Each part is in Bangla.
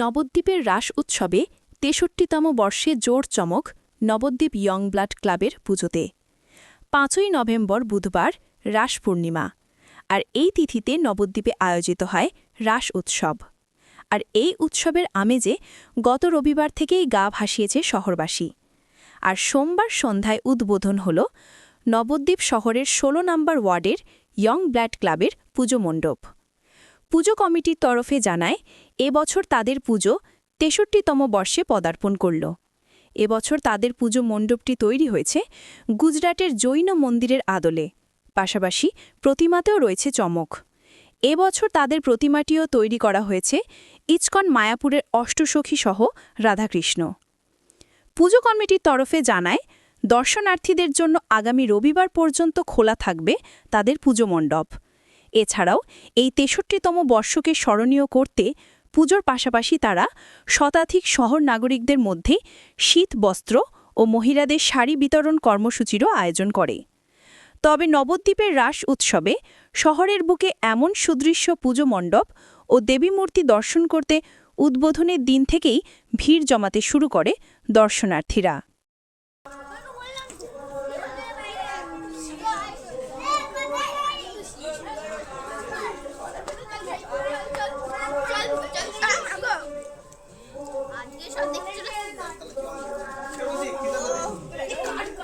নবদ্বীপের রাস উৎসবে তেষট্টিতম বর্ষে জোর চমক নবদ্বীপ ইয়ং ব্লাড ক্লাবের পুজোতে। পাঁচই নভেম্বর বুধবার রাস পূর্ণিমা, আর এই তিথিতে নবদ্বীপে আয়োজিত হয় রাস উৎসব। আর এই উৎসবের আমেজে গত রবিবার থেকেই গা ভাসিয়েছে শহরবাসী। আর সোমবার সন্ধ্যায় উদ্বোধন হল নবদ্বীপ শহরের ১৬ নম্বর ওয়ার্ডের ইয়ং ব্লাড ক্লাবের পুজো মণ্ডপ। পুজো কমিটির তরফে জানায় এবছর তাদের পুজো তেষট্টিতম বর্ষে পদার্পণ করল। এবছর তাদের পুজো মণ্ডপটি তৈরি হয়েছে গুজরাটের জৈন মন্দিরের আদলে। পাশাপাশি প্রতিমাতেও রয়েছে চমক। এবছর তাদের প্রতিমাটিও তৈরি করা হয়েছে ইচকন মায়াপুরের অষ্টসখী সহ রাধাকৃষ্ণ। পুজো কমিটির তরফে জানায়, দর্শনার্থীদের জন্য আগামী রবিবার পর্যন্ত খোলা থাকবে তাদের পুজো মণ্ডপ। এছাড়াও এই তেষট্টিতম বর্ষকে স্মরণীয় করতে পুজোর পাশাপাশি তারা শতাধিক শহর নাগরিকদের মধ্যে শীত বস্ত্র ও মহিলাদের শাড়ি বিতরণ কর্মসূচিরও আয়োজন করে। তবে নবদ্বীপের রাস উৎসবে শহরের বুকে এমন সুদৃশ্য পুজো মণ্ডপ ও দেবীমূর্তি দর্শন করতে উদ্বোধনের দিন থেকেই ভিড় জমাতে শুরু করে দর্শনার্থীরা আজকে সব দেখতে তো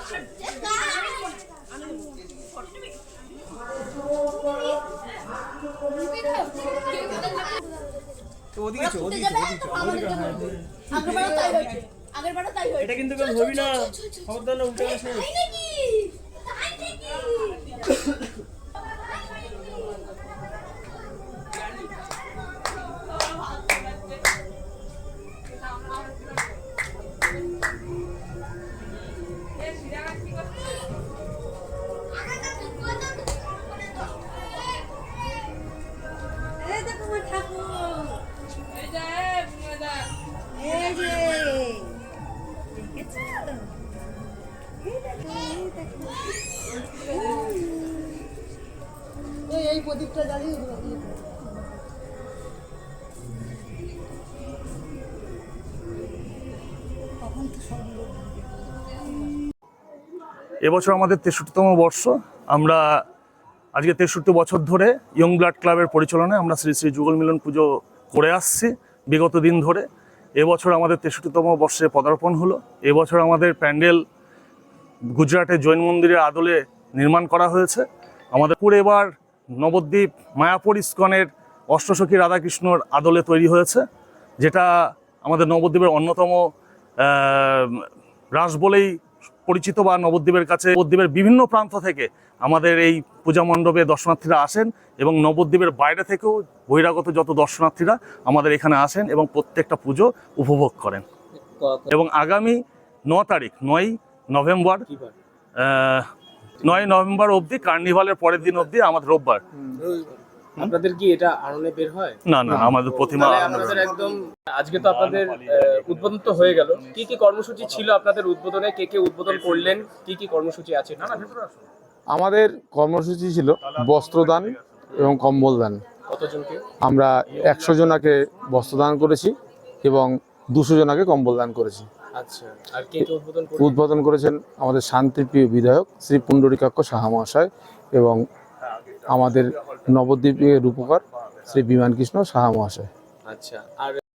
হ্যাঁ। এটা কিন্তু হবি না খবরদার না উল্টে নাকি এই প্রদীপটা জ্বালিয়ে এবছর আমাদের তেষট্টিতম বর্ষ। আমরা আজকে তেষট্টি বছর ধরে ইয়ং ব্লাড ক্লাবের পরিচালনায় আমরা শ্রী শ্রী যুগল মিলন পুজো করে আসছি, বিগত দিন ধরে। এবছর আমাদের তেষট্টিতম বর্ষে পদার্পণ হলো। এবছর আমাদের প্যান্ডেল গুজরাটের জৈন মন্দিরের আদলে নির্মাণ করা হয়েছে। আমাদের পুরো এবার নবদ্বীপ, মায়াপুর ইস্কনের অষ্টসখী রাধাকৃষ্ণর আদলে তৈরি হয়েছে, যেটা আমাদের নবদ্বীপের অন্যতম রাস বলেই পরিচিত বা নবদ্বীপের কাছে নবদ্বীপের বিভিন্ন প্রান্ত থেকে আমাদের এই পূজা মণ্ডপে দর্শনার্থীরা আসেন এবং নবদ্বীপের বাইরে থেকেও বহিরাগত যত দর্শনার্থীরা আমাদের এখানে আসেন এবং প্রত্যেকটা পুজো উপভোগ করেন। এবং আগামী ন তারিখ নয় নভেম্বর নয় নভেম্বর অবধি কার্নিভালের পরের দিন অবধি আমাদের রোববার। আপনাদের কি এটা আননে বের হয়? না না আমাদের প্রতিমা আপনাদের একদম আজকে তো আপনাদের উদ্বোধন তো হয়ে গেল। কি কি কর্মসূচি ছিল আপনাদের উদ্বোধনে? কে কে উদ্বোধন করলেন? কি কি কর্মসূচি আছে? আমাদের কর্মসূচি ছিল বস্ত্রদান এবং কম্বল দান কতজনকে? আমরা একশো জনাকে বস্ত্রদান করেছি এবং দুশো জনাকে কম্বল দান করেছি। আচ্ছা আর কে কে উদ্বোধন উদ্বোধন করেছেন আমাদের শান্তিপ্রিয় বিধায়ক শ্রী পুণ্ডরিকাক্ষ সাহা মহাশয় এবং আমাদের নবদ্বীপের রূপকার শ্রী বিমান কৃষ্ণ সাহা মহাশয়। আচ্ছা আর